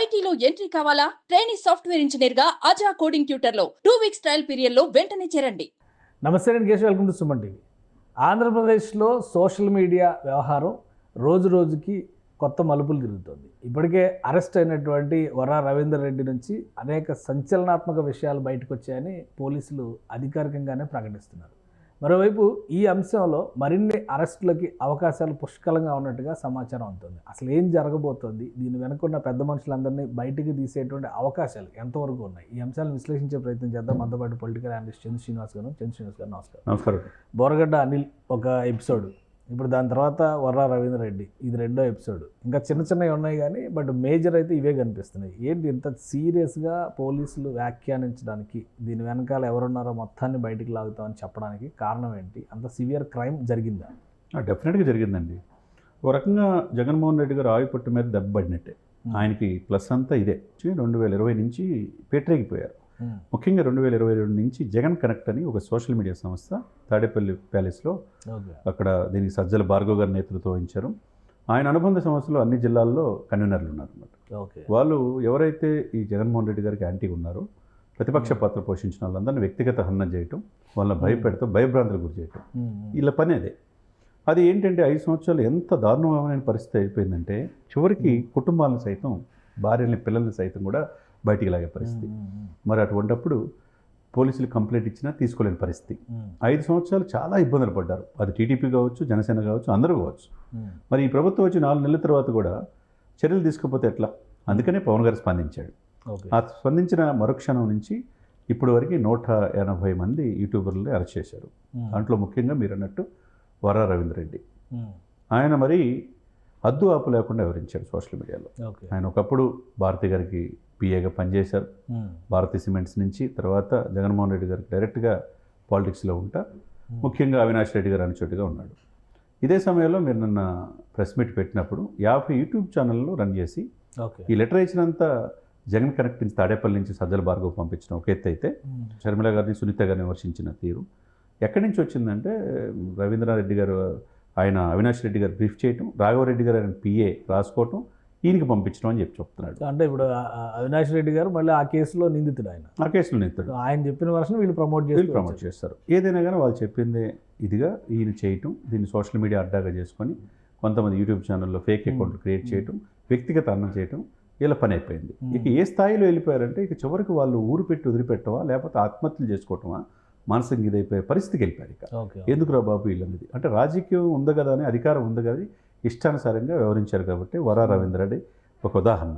ఐటీలో ఎంట్రీ కావాలా? Training software ఇంజనీర్గా అజా కోడింగ్ ట్యూటర్లో టూ వీక్స్ ట్రయల్ పీరియడ్లో వెంటనే చేరండి. నమస్తే నేను Keshav welcome to Suman TV. ఆంధ్రప్రదేశ్లో సోషల్ మీడియా వ్యవహారం రోజు రోజుకి కొత్త మలుపులు తిరుగుతుంది. ఇప్పటికే అరెస్ట్ అయినటువంటి వరా రవీందర్ రెడ్డి నుంచి అనేక సంచలనాత్మక విషయాలు బయటకు వచ్చాయని పోలీసులు అధికారికంగానే ప్రకటిస్తున్నారు. మరోవైపు ఈ అంశంలో మరిన్ని అరెస్టులకి అవకాశాలు పుష్కలంగా ఉన్నట్టుగా సమాచారం అవుతుంది అసలు ఏం జరగబోతోంది? దీని వెనుకున్న పెద్ద మనుషులందరినీ బయటికి తీసేటువంటి అవకాశాలు ఎంతవరకు ఉన్నాయి? ఈ అంశాలను విశ్లేషించే ప్రయత్నం చేద్దాం. మనతో పాటు పొలిటికల్ అనలిస్ట్ చంద్ర శ్రీనివాస్ గారు చంద్ర శ్రీనివాస్ గారు నమస్కారం. నమస్కారం. బోరగడ్డ అనిల్ ఒక ఎపిసోడ్. ఇప్పుడు దాని తర్వాత వర్రా రవీంద్ర రెడ్డి. ఇది రెండో ఎపిసోడ్. ఇంకా చిన్న చిన్నవి ఉన్నాయి కానీ బట్ మేజర్ అయితే ఇవే కనిపిస్తున్నాయి. ఏంటి ఇంత సీరియస్గా పోలీసులు వ్యాఖ్యానించడానికి దీని వెనకాల ఎవరున్నారో మొత్తాన్ని బయటికి లాగుతామని చెప్పడానికి కారణం ఏంటి? అంత సివియర్ క్రైమ్ జరిగిందా? డెఫినెట్గా జరిగిందండి. ఓ రకంగా జగన్మోహన్ రెడ్డి గారు ఆయుపట్టు పట్టు మీద దెబ్బపడినట్టే ఆయనకి ప్లస్ అంతా ఇదే. రెండు వేల ఇరవై నుంచి పేటరేగిపోయారు. Hmm. ముఖ్యంగా రెండు వేల ఇరవై రెండు నుంచి జగన్ కనెక్ట్ అని ఒక సోషల్ మీడియా సంస్థ తాడేపల్లి ప్యాలెస్లో అక్కడ దీనికి సజ్జల భార్గవ్ గారి నేతృత్వం వహించారు. ఆయన అనుబంధ సంస్థలో అన్ని జిల్లాల్లో కన్వీనర్లు ఉన్నారన్నమాట. ఓకే. వాళ్ళు ఎవరైతే ఈ జగన్మోహన్ రెడ్డి గారికి యాంటీగా ఉన్నారో ప్రతిపక్ష పాత్ర పోషించిన వాళ్ళందరినీ వ్యక్తిగత హననం చేయటం వాళ్ళని భయపెడతాం భయభ్రాంతులకు గురి చేయటం. వీళ్ళ పని అదే. అది ఏంటంటే ఐదు సంవత్సరాలు ఎంత దారుణమైన పరిస్థితి అయిపోయిందంటే చివరికి కుటుంబాలను సైతం భార్యల్ని పిల్లల్ని సైతం కూడా బయటికి లాగే పరిస్థితి మరి అటువంటప్పుడు పోలీసులు కంప్లైంట్ ఇచ్చినా తీసుకోలేని పరిస్థితి. ఐదు సంవత్సరాలు చాలా ఇబ్బందులు పడ్డారు. అది టీడీపీ కావచ్చు జనసేన కావచ్చు అందరూ కావచ్చు. మరి ఈ ప్రభుత్వం వచ్చి నాలుగు నెలల తర్వాత కూడా చర్యలు తీసుకోకపోతే ఎట్లా? అందుకనే పవన్ గారు స్పందించాడు. ఆ స్పందించిన మరుక్షణం నుంచి ఇప్పటి వరకు నూట ఎనభై మంది యూట్యూబర్లని అరెస్ట్ చేశారు. దాంట్లో ముఖ్యంగా మీరు అన్నట్టు వరా రవీంద్ర రెడ్డి. ఆయన మరి హద్దు ఆపు లేకుండా వివరించాడు సోషల్ మీడియాలో. ఆయన ఒకప్పుడు భారతి గారికి పిఏగా పనిచేశారు. భారతి సిమెంట్స్ నుంచి. తర్వాత జగన్మోహన్ రెడ్డి గారికి డైరెక్ట్గా పాలిటిక్స్లో ఉంటా. ముఖ్యంగా అవినాష్ రెడ్డి గారు చోటుగా ఉన్నాడు. ఇదే సమయంలో మీరు నిన్న ప్రెస్ మీట్ పెట్టినప్పుడు యాభై యూట్యూబ్ ఛానళ్ళు రన్ చేసి ఓకే. ఈ లెటర్ ఇచ్చినంత జగన్ కనెక్ట్ నుంచి తాడేపల్లి నుంచి సజ్జల భార్గవ్ పంపించడం ఒక ఎత్తు అయితే షర్మిల గారిని సునీత గారిని విమర్శించిన తీరు. ఎక్కడి నుంచి వచ్చిందంటే రవీంద్రారెడ్డి గారు ఆయన అవినాష్ రెడ్డి గారు బ్రీఫ్ చేయటం రాఘవరెడ్డి గారు ఆయన పిఏ రాసుకోవటం ఈయనకి పంపించడం అని చెప్పి చెప్తున్నాడు. అంటే ఇప్పుడు అవినాష్ రెడ్డి గారు మళ్ళీ ఆ కేసులో నిందితుడు ఆయన. ఆ కేసులో నెత్తాడు ఆయన చెప్పిన వర్షన్ వీళ్ళు ప్రమోట్ చేసి ప్రమోట్ చేస్తారు. ఏదైనా కానీ వాళ్ళు చెప్పిందే ఇదిగా ఈయన చేయటం దీన్ని సోషల్ మీడియా అడ్డాగా చేసుకొని కొంతమంది యూట్యూబ్ ఛానల్లో ఫేక్ అకౌంట్ క్రియేట్ చేయటం వ్యక్తిగత అన్నం చేయటం ఇలా పని అయిపోయింది. ఇక ఏ స్థాయిలో వెళ్ళిపోయారంటే ఇక చివరికి వాళ్ళు ఊరు పెట్టి వదిలిపెట్టవా లేకపోతే ఆత్మహత్యలు చేసుకోవటమా? మానసికంగా ఇదైపోయే పరిస్థితికి వెళ్ళిపోయారు ఇక. ఎందుకురా బాబు వీళ్ళన్నది అంటే రాజకీయం ఉంది కదా అని అధికారం ఉంది కదా ఇష్టానుసారంగా వ్యవహరించారు కాబట్టి వరా రవీంద్రరెడ్డి ఒక ఉదాహరణ.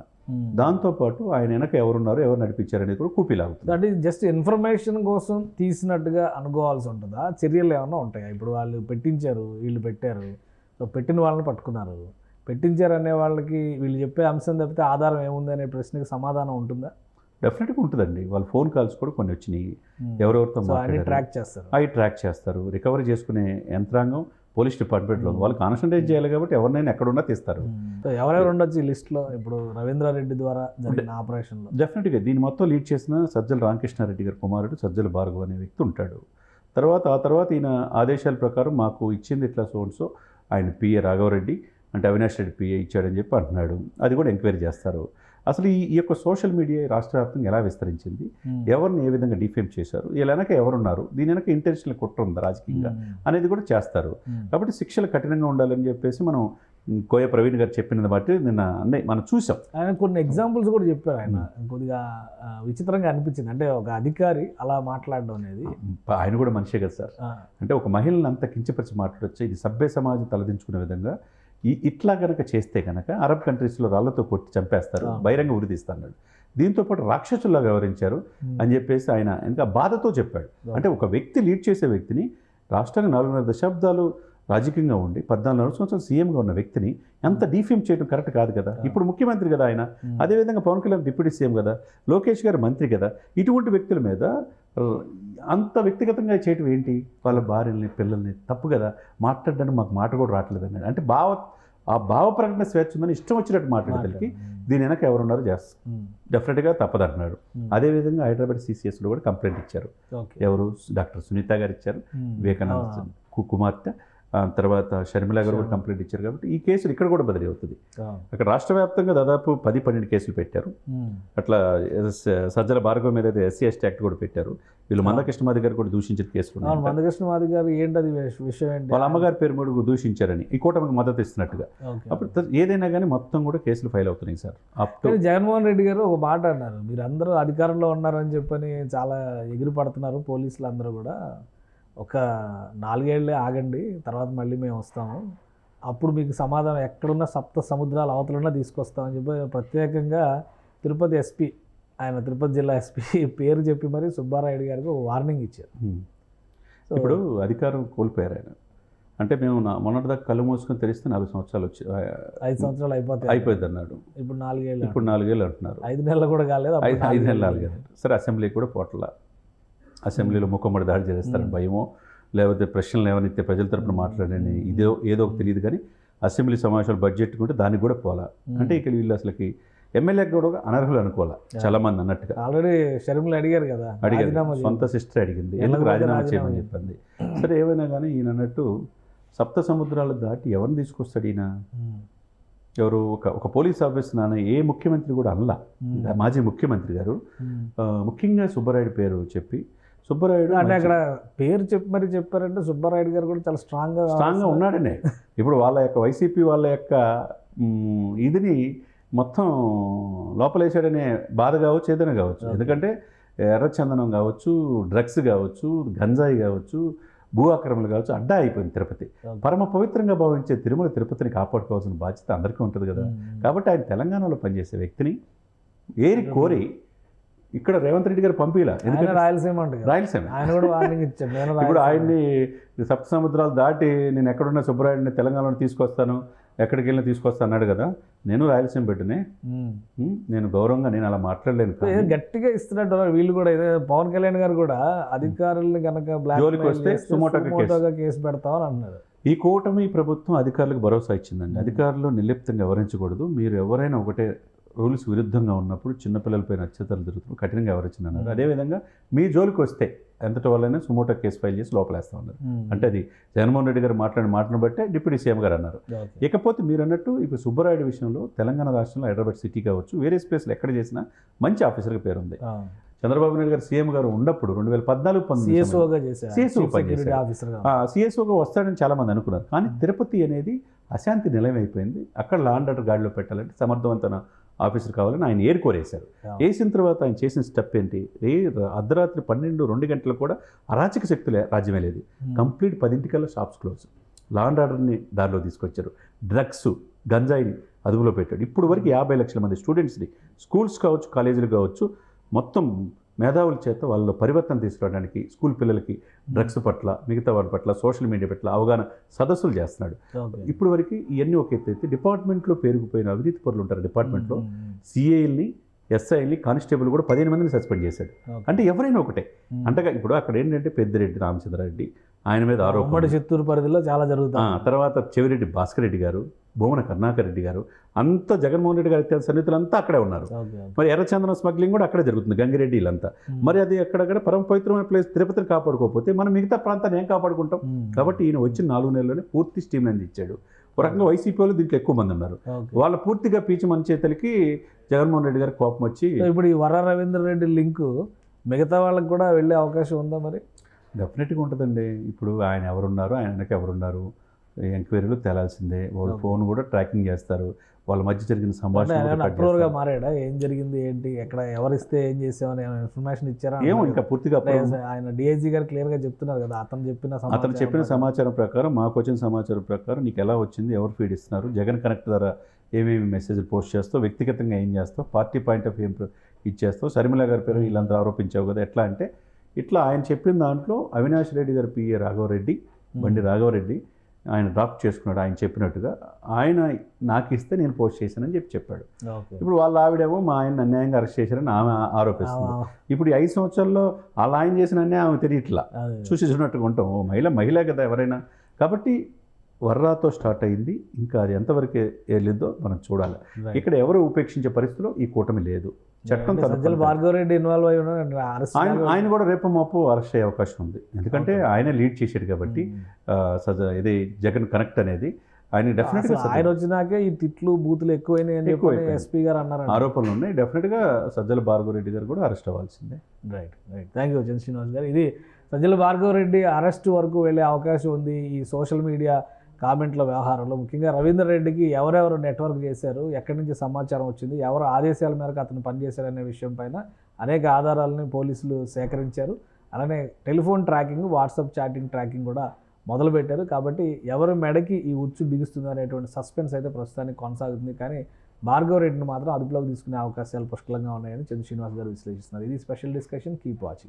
దాంతోపాటు ఆయన వెనక ఎవరున్నారో ఎవరు నడిపించారనేది కూడా కూపీలాగుతుంది అంటే జస్ట్ ఇన్ఫర్మేషన్ కోసం తీసినట్టుగా అనుకోవాల్సి ఉంటుందా? చర్యలు ఏమైనా ఉంటాయా? ఇప్పుడు వాళ్ళు పెట్టించారు వీళ్ళు పెట్టారు. సో పెట్టిన వాళ్ళని పట్టుకున్నారు. పెట్టించారు అనే వాళ్ళకి వీళ్ళు చెప్పే అంశం తప్పితే ఆధారం ఏముంది అనే ప్రశ్నకి సమాధానం ఉంటుందా? డెఫినెట్గా ఉంటుందండి. వాళ్ళ ఫోన్ కాల్స్ కూడా కొన్ని వచ్చినాయి. ఎవరెవరితో అన్ని మాట్లాడారు? ట్రాక్ చేస్తారు. అవి ట్రాక్ చేస్తారు. రికవరీ చేసుకునే యంత్రాంగం పోలీస్ డిపార్ట్మెంట్లో ఉంది వాళ్ళు కాన్సన్ట్రేట్ చేయాలి కాబట్టి ఎవరినైనా ఎక్కడున్నా తీస్తారు. ఎవరెవరు ఉండొచ్చు ఈ లిస్ట్లో? ఇప్పుడు రవీంద్రారెడ్డి ద్వారా జరిగిన ఆపరేషన్లో. డెఫినెట్గా దీన్ని మొత్తం లీడ్ చేసిన సజ్జల రామకృష్ణారెడ్డి గారి కుమారుడు సజ్జల భార్గవ్ అనే వ్యక్తి ఉంటాడు. తర్వాత ఆ తర్వాత ఈయన ఆదేశాల ప్రకారం మాకు ఇచ్చింది ఇట్లా సో ఆయన పిఏ రాఘవరెడ్డి అంటే అవినాష్ రెడ్డి పిఏ ఇచ్చాడని చెప్పి అంటున్నాడు. అది కూడా ఎంక్వైరీ చేస్తారు. అసలు ఈ ఈ యొక్క సోషల్ మీడియా రాష్ట్ర వ్యాప్తంగా ఎలా విస్తరించింది? ఎవరిని ఏ విధంగా డిఫేమ్ చేశారు? వీళ్ళ వెనక ఎవరున్నారు? దీని వెనక ఇంటెన్షనల్ కుట్ర ఉందా రాజకీయంగా అనేది కూడా చేస్తారు. కాబట్టి శిక్షలు కఠినంగా ఉండాలని చెప్పేసి మనం కోయ ప్రవీణ్ గారు చెప్పినది బట్టి నిన్న అన్నీ మనం చూసాం ఆయన కొన్ని ఎగ్జాంపుల్స్ కూడా చెప్పారు ఆయన. కొద్దిగా విచిత్రంగా అనిపించింది. అంటే ఒక అధికారి అలా మాట్లాడడం అనేది. ఆయన కూడా మనిషే కదా సార్. అంటే ఒక మహిళను అంత కించపరిచి మాట్లాడొచ్చు? ఇది సభ్య సమాజం తలదించుకునే విధంగా ఈ ఇట్లా కనుక చేస్తే కనుక అరబ్ కంట్రీస్లో రాళ్ళతో కొట్టి చంపేస్తారు. బహిరంగ ఉరితీస్తాడు దీంతో పాటు రాక్షసుల్లా వ్యవహరించారు అని చెప్పేసి ఆయన ఇంకా బాధతో చెప్పాడు. అంటే ఒక వ్యక్తి లీడ్ చేసే వ్యక్తిని రాష్ట్రానికి నాలుగున్నర దశాబ్దాలు రాజకీయంగా ఉండి పద్నాలుగు సంవత్సరాలు సీఎంగా ఉన్న వ్యక్తిని ఎంత డీఫేమ్ చేయడం కరెక్ట్ కాదు కదా? ఇప్పుడు ముఖ్యమంత్రి కదా ఆయన. అదేవిధంగా పవన్ కళ్యాణ్ డిప్యూటీ సీఎం కదా? లోకేష్ గారు మంత్రి కదా? ఇటువంటి వ్యక్తుల మీద అంత వ్యక్తిగతంగా చేయటం ఏంటి? వాళ్ళ భార్యల్ని పిల్లల్ని తప్పు కదా? మాట్లాడడానికి మాకు మాట కూడా రావట్లేదు అన్నాడు. అంటే భావ ఆ భావ ప్రకటన స్వేచ్ఛ ఉందని ఇష్టం వచ్చినట్టు మాట్లాడేదానికి దీని వెనక ఎవరున్నారో చేస్తారు. డెఫినెట్గా తప్పదంటున్నాడు. అదేవిధంగా హైదరాబాద్ సిసిఎస్లో కూడా కంప్లైంట్ ఇచ్చారు. ఎవరు? డాక్టర్ సునీత గారు ఇచ్చారు. వివేకానంద కుమార్తె. తర్వాత షర్మిల గారు కూడా కంప్లైంట్ ఇచ్చారు కాబట్టి ఈ కేసులు ఇక్కడ కూడా బదిలీ అవుతుంది. అక్కడ రాష్ట్ర వ్యాప్తంగా దాదాపు పది పన్నెండు కేసులు పెట్టారు. అట్లా సజ్జల భార్గవ మీద అయితే ఎస్సీ ఎస్టీ యాక్ట్ కూడా పెట్టారు. వీళ్ళు మందకృష్ణమాది గారు కూడా దూషించిన కేసులు మందకృష్ణ మాది గారు ఏంటది విష- విషయం ఏంటి? వాళ్ళ అమ్మగారి పేరు కూడా దూషించారని ఈ కూటమికి మద్దతు ఇస్తున్నట్టుగా. అప్పుడు ఏదైనా కానీ మొత్తం కూడా కేసులు ఫైల్ అవుతున్నాయి సార్. అప్ టు కానీ జగన్మోహన్ రెడ్డి గారు ఒక మాట అన్నారు. మీరు అందరూ అధికారంలో ఉన్నారని చెప్పని చాలా ఎగిరి పడుతున్నారు పోలీసులు అందరూ కూడా. ఒక నాలుగేళ్ళే ఆగండి తర్వాత మళ్ళీ మేము వస్తాము. అప్పుడు మీకు సమాధానం ఎక్కడున్న సప్త సముద్రాల అవతలున్నా తీసుకొస్తామని చెప్పి ప్రత్యేకంగా తిరుపతి ఎస్పీ ఆయన తిరుపతి జిల్లా ఎస్పీ పేరు చెప్పి మరి సుబ్బారాయుడు గారికి వార్నింగ్ ఇచ్చారు. ఇప్పుడు అధికారం కోల్పోయారు ఆయన. అంటే మేము మొన్నటిదాకా కళ్ళు మూసుకొని తెరిస్తే నాలుగు సంవత్సరాలు వచ్చి ఐదు సంవత్సరాలు అయిపోతాయి అయిపోయింది అన్నాడు. ఇప్పుడు నాలుగేళ్ళు ఇప్పుడు నాలుగేళ్ళు అంటున్నారు. ఐదు నెలలు కూడా కాలేదు ఐదు. నెలలు నాలుగేళ్ళు సరే అసెంబ్లీ కూడా పోట్ల. అసెంబ్లీలో ముఖమ్మడి దాడి చేస్తారని భయమో లేకపోతే ప్రశ్నలు ఏమనిస్తే ప్రజల తరపున మాట్లాడని ఇదో ఏదో ఒక తెలియదు కానీ అసెంబ్లీ సమావేశాలు బడ్జెట్ కూడా దానికి కూడా పోలా అంటే ఇక్కడ వీళ్ళు అసలుకి ఎమ్మెల్యే కూడా అనర్హులు అనుకోవాలా? చాలా మంది అన్నట్టుగా. ఆల్రెడీ షర్మిల అడిగారు కదా అడిగారు. సొంత సిస్టర్ అడిగింది. ఎందుకు రాజీనామా చేయమని చేయి. చెప్పింది? సరే ఏమైనా కానీ ఈయన అన్నట్టు సప్త సముద్రాలు దాటి ఎవరిని తీసుకొస్తాడు ఈయన. ఎవరు? ఒక ఒక పోలీస్ ఆఫీసర్ నాన్న ఏ ముఖ్యమంత్రి కూడా అనలా. మాజీ ముఖ్యమంత్రి గారు. ముఖ్యంగా సుబ్బరాయుడు పేరు చెప్పి సుబ్బరాయుడు అంటే అక్కడ పేరు చెప్పి మరి చెప్పారంటే సుబ్బారాయుడు గారు కూడా చాలా స్ట్రాంగ్గా స్ట్రాంగ్గా ఉన్నాడనే. ఇప్పుడు వాళ్ళ యొక్క వైసీపీ వాళ్ళ యొక్క ఇదిని మొత్తం లోపలేసాడనే బాధ కావచ్చు ఏదైనా కావచ్చు. ఎందుకంటే ఎర్రచందనం కావచ్చు డ్రగ్స్ కావచ్చు గంజాయి కావచ్చు భూ ఆక్రమణలు కావచ్చు అడ్డా అయిపోయింది తిరుపతి. పరమ పవిత్రంగా భావించే తిరుమల తిరుపతిని కాపాడుకోవాల్సిన బాధ్యత అందరికీ ఉంటుంది కదా. కాబట్టి ఆయన తెలంగాణలో పనిచేసే వ్యక్తిని ఏరి కోరి ఇక్కడ రేవంత్ రెడ్డి గారు పంపిలా? ఎందుకంటే రాయలసీమ అంట. రాయలసీమ. ఆయన కూడా వార్నింగ్ ఇచ్చాడు. నేను ఇప్పుడు. ఆయన్ని సప్త సముద్రాలు దాటి నేను ఎక్కడున్న సుబ్బరాయుడిని తెలంగాణలో తీసుకొస్తాను ఎక్కడికి వెళ్ళినా తీసుకొస్తాను అన్నాడు కదా. నేను రాయలసీమ బిడ్డనే. నేను గౌరవంగా నేను అలా మాట్లాడలేను గట్టిగా ఇస్తున్నట్టు. వీళ్ళు కూడా పవన్ కళ్యాణ్ గారు కూడా అధికారుల్ని కనుక బ్లాక్ జోలికి వస్తే సుమోటోగా కేసు. పెడతామని అన్నారు. ఈ కూటమి ప్రభుత్వం అధికారులకు భరోసా ఇచ్చిందండి. అధికారులు నిర్లిప్తంగా వ్యవహరించకూడదు. మీరు ఎవరైనా ఒకటే రూల్స్ విరుద్ధంగా ఉన్నప్పుడు చిన్నపిల్లలపైన అత్యాచారాలు జరుగుతున్నప్పుడు కఠినంగా వ్యవహరించినారు అదేవిధంగా మీ జోలికి వస్తే ఎంతటి వాళ్ళైనా సుమోటో కేసు ఫైల్ చేసి లోపలేస్తా ఉన్నారు. అంటే అది జగన్మోహన్ రెడ్డి గారు మాట్లాడిన మాటను బట్టే డిప్యూటీ సీఎం గారు అన్నారు. ఇకపోతే మీరు అన్నట్టు ఇప్పుడు సుబ్బరాయుడు విషయంలో తెలంగాణ రాష్ట్రంలో హైదరాబాద్ సిటీ కావచ్చు వేరే స్పేస్లో ఎక్కడ చేసినా మంచి ఆఫీసర్గా పేరు ఉంది ఆ. చంద్రబాబు నాయుడు గారు సీఎం గారు ఉన్నప్పుడు రెండు వేల పద్నాలుగు సిఎస్ఓగా వస్తాడని చాలామంది అనుకున్నారు. కానీ తిరుపతి అనేది అశాంతి నిలయం అయిపోయింది. అక్కడ లాండ్ ఆర్డర్ గాడిలో పెట్టాలంటే సమర్థవంతమైన ఆఫీసర్ కావాలని ఆయన ఏరుకోరేశారు. వేసిన తర్వాత ఆయన చేసిన స్టెప్ ఏంటి? ఏ అర్ధరాత్రి పన్నెండు రెండు గంటలకు కూడా అరాచక శక్తులే రాజ్యమే లేదు. Hmm. కంప్లీట్ పదింటికల్లా షాప్స్ క్లోజ్. లాండ్ ఆర్డర్ని దారిలో తీసుకొచ్చారు. డ్రగ్స్ గంజాయిని అదుపులో పెట్టాడు. ఇప్పుడు వరకు యాభై లక్షల మంది స్టూడెంట్స్ని స్కూల్స్ కావచ్చు కాలేజీలు కావచ్చు మొత్తం మేధావుల చేత వాళ్ళలో పరివర్తన తీసుకురావడానికి స్కూల్ పిల్లలకి డ్రగ్స్ పట్ల మిగతా వాటి పట్ల సోషల్ మీడియా పట్ల అవగాహన సదస్సులు చేస్తున్నాడు. ఇప్పుడు వరకు ఇవన్నీ ఒక ఎత్తు అయితే డిపార్ట్మెంట్లో పేరుకుపోయిన అవినీతి పరులు ఉంటారు డిపార్ట్మెంట్లో. సిఐల్ని ఎస్ఐల్ని కానిస్టేబుల్ కూడా పదిహేను మందిని సస్పెండ్ చేశాడు. అంటే ఎవరైనా ఒకటే. అంటే ఇప్పుడు అక్కడ ఏంటంటే పెద్దిరెడ్డి రామచంద్రారెడ్డి ఆయన మీద ఆరోపణ చిత్తూరు పరిధిలో చాలా జరుగుతుంది తర్వాత చెవిరెడ్డి భాస్కర్ రెడ్డి గారు భువన కరుణాకర్ రెడ్డి గారు. అంత జగన్మోహన్ రెడ్డి గారి సన్నిహితులు అంతా అక్కడే ఉన్నారు. మరి ఎర్రచందనం స్మగ్లింగ్ కూడా అక్కడే జరుగుతుంది గంగిరెడ్డి వీళ్ళంతా. మరి అది అక్కడక్కడ పరమ పవిత్రమైన ప్లేస్ తిరుపతిని కాపాడుకోకపోతే మనం మిగతా ప్రాంతాన్ని ఏం కాపాడుకుంటాం. కాబట్టి ఈయన వచ్చిన నాలుగు నెలల్లోనే పూర్తి స్టీమ్ లైన్ ఇచ్చాడు. ఒక రకంగా వైసీపీ వాళ్ళు దీంట్లో ఎక్కువ మంది ఉన్నారు. వాళ్ళ పూర్తిగా పీచి మన చేతులకి జగన్మోహన్ రెడ్డి గారి కోపం వచ్చి ఇప్పుడు ఈ వర రవీంద్ర రెడ్డి లింక్ మిగతా వాళ్ళకి కూడా వెళ్ళే అవకాశం ఉందా మరి? డెఫినెట్గా ఉంటుందండి. ఇప్పుడు ఆయన ఎవరున్నారు? ఆయన వెనక ఎవరున్నారు? ఎంక్వైరీలు తేలాల్సిందే వాళ్ళు. ఫోన్ కూడా ట్రాకింగ్ చేస్తారు వాళ్ళ మధ్య జరిగిన సంభాషణ. మారాడా ఏం జరిగింది ఏంటి ఎక్కడ ఎవరిస్తే ఏం చేసామని ఇన్ఫర్మేషన్ ఇచ్చారా ఏమో ఇంకా పూర్తిగా ఆయన డిఐజీ గారు క్లియర్గా చెప్తున్నారు కదా అతను చెప్పిన అతను చెప్పిన. సమాచారం ప్రకారం మాకు వచ్చిన సమాచారం ప్రకారం నీకు ఎలా వచ్చింది ఎవరు ఫీడ్ ఇస్తున్నారు జగన్ కనెక్ట్ ద్వారా ఏమేమి మెసేజ్ పోస్ట్ చేస్తావు వ్యక్తిగతంగా ఏం చేస్తావు పార్టీ పాయింట్ ఆఫ్ ఏం ఇచ్చేస్తావు శర్మిల గారి పేరు వీళ్ళంతా ఆరోపించావు కదా ఎట్లా అంటే ఇట్లా ఆయన చెప్పిన దాంట్లో అవినాష్ రెడ్డి గారు పిఏ రాఘవరెడ్డి బండి రాఘవరెడ్డి ఆయన డ్రాప్ చేసుకున్నాడు ఆయన చెప్పినట్టుగా. ఆయన నాకు ఇస్తే నేను పోస్ట్ చేశానని చెప్పి చెప్పాడు. ఇప్పుడు వాళ్ళ ఆవిడేమో మా ఆయన అన్యాయంగా అరెస్ట్ చేశారని ఆమె ఆరోపిస్తుంది. ఇప్పుడు ఈ ఐదు సంవత్సరాల్లో వాళ్ళ ఆయన చేసిన అన్యాయం ఆమె తెలియట్లా. చూసి చూసినట్టుగా ఉంటాం. ఓ మహిళ మహిళ కదా ఎవరైనా. కాబట్టి వర్రాతో స్టార్ట్ అయింది. ఇంకా అది ఎంతవరకు వెళ్ళిందో మనం చూడాలి. ఇక్కడ ఎవరు ఉపేక్షించే పరిస్థితిలో ఈ కూటమి లేదు. చట్టం సజ్జల పని భార్గవ రెడ్డి ఇన్వాల్వ్ అయి ఉన్నాడు ఆయన ఆయన కూడా రేపు మాపు అరెస్ట్ అయ్యే అవకాశం ఉంది. ఎందుకంటే. ఆయన లీడ్ చేశాడు కాబట్టి ఇది జగన్ కనెక్ట్ అనేది ఆయన డెఫినెట్గా ఆయన వచ్చినాకే ఈ తిట్లు బూతులు ఎక్కువైనాయి అని చెప్పి. ఎస్పీ గారు అన్నారు ఆరోపణలు ఉన్నాయి. డెఫినెట్గా సజ్జల భార్గవరెడ్డి గారు కూడా అరెస్ట్ అవ్వాల్సిందే. Right right thank you Chandra Srinivas garu. ఇది సజ్జల భార్గవ రెడ్డి అరెస్ట్ వరకు వెళ్ళే అవకాశం ఉంది. ఈ సోషల్ మీడియా కామెంట్ల వ్యవహారంలో ముఖ్యంగా రవీందర్ రెడ్డికి ఎవరెవరు నెట్వర్క్ చేశారు ఎక్కడి నుంచి సమాచారం వచ్చింది ఎవరు ఆదేశాల మేరకు అతను పనిచేశారనే విషయం పైన అనేక ఆధారాలని పోలీసులు సేకరించారు. అలానే telephone tracking WhatsApp chatting tracking కూడా మొదలుపెట్టారు. కాబట్టి ఎవరి మెడకి ఈ ఉచ్చు బిగుస్తుంది అనేటువంటి సస్పెన్స్ అయితే ప్రస్తుతానికి కొనసాగుతుంది. కానీ భార్గవ రెడ్డిని మాత్రం అదుపులోకి తీసుకునే అవకాశాలు పుష్కలంగా ఉన్నాయని చంద్ర శ్రీనివాస్ గారు విశ్లేషిస్తున్నారు. ఇది స్పెషల్ డిస్కషన్. Keep watching.